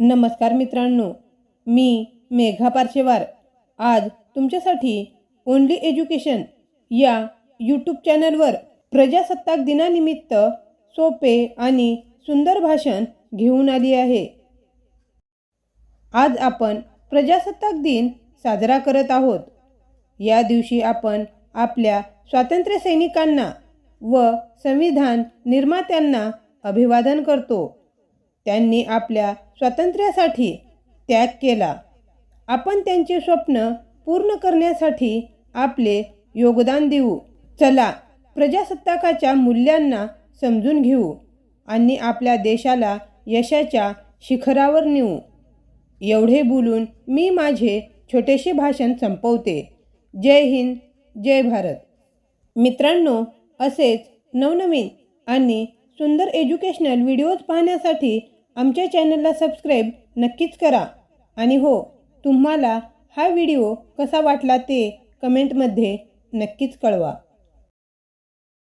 नमस्कार मित्रांनो मी मेघा पारशेवार. आज तुमच्यासाठी ओनली एज्युकेशन या यूट्यूब चॅनलवर प्रजासत्ताक दिनानिमित्त सोपे आणि सुंदर भाषण घेऊन आली आहे. आज आपण प्रजासत्ताक दिन साजरा करत आहोत. या दिवशी आपण आपल्या स्वातंत्र्य सैनिकांना व संविधान निर्मात्यांना अभिवादन करतो. त्यांनी आपल्या स्वातंत्र्यासाठी त्याग केला. आपण त्यांचे स्वप्न पूर्ण करण्यासाठी आपले योगदान देऊ. चला प्रजासत्ताकाच्या मूल्यांना समजून घेऊ आणि आपल्या देशाला यशाच्या शिखरावर नेऊ. एवढे बोलून मी माझे छोटेसे भाषण संपवते. जय हिंद जय भारत. मित्रांनो असेच नवनवीन आणि सुंदर एज्युकेशनल व्हिडिओज पाहण्यासाठी आमच्या चॅनलला सबस्क्राईब नक्कीच करा. आणि हो तुम्हाला हा व्हिडिओ कसा वाटला ते कमेंटमध्ये नक्कीच कळवा.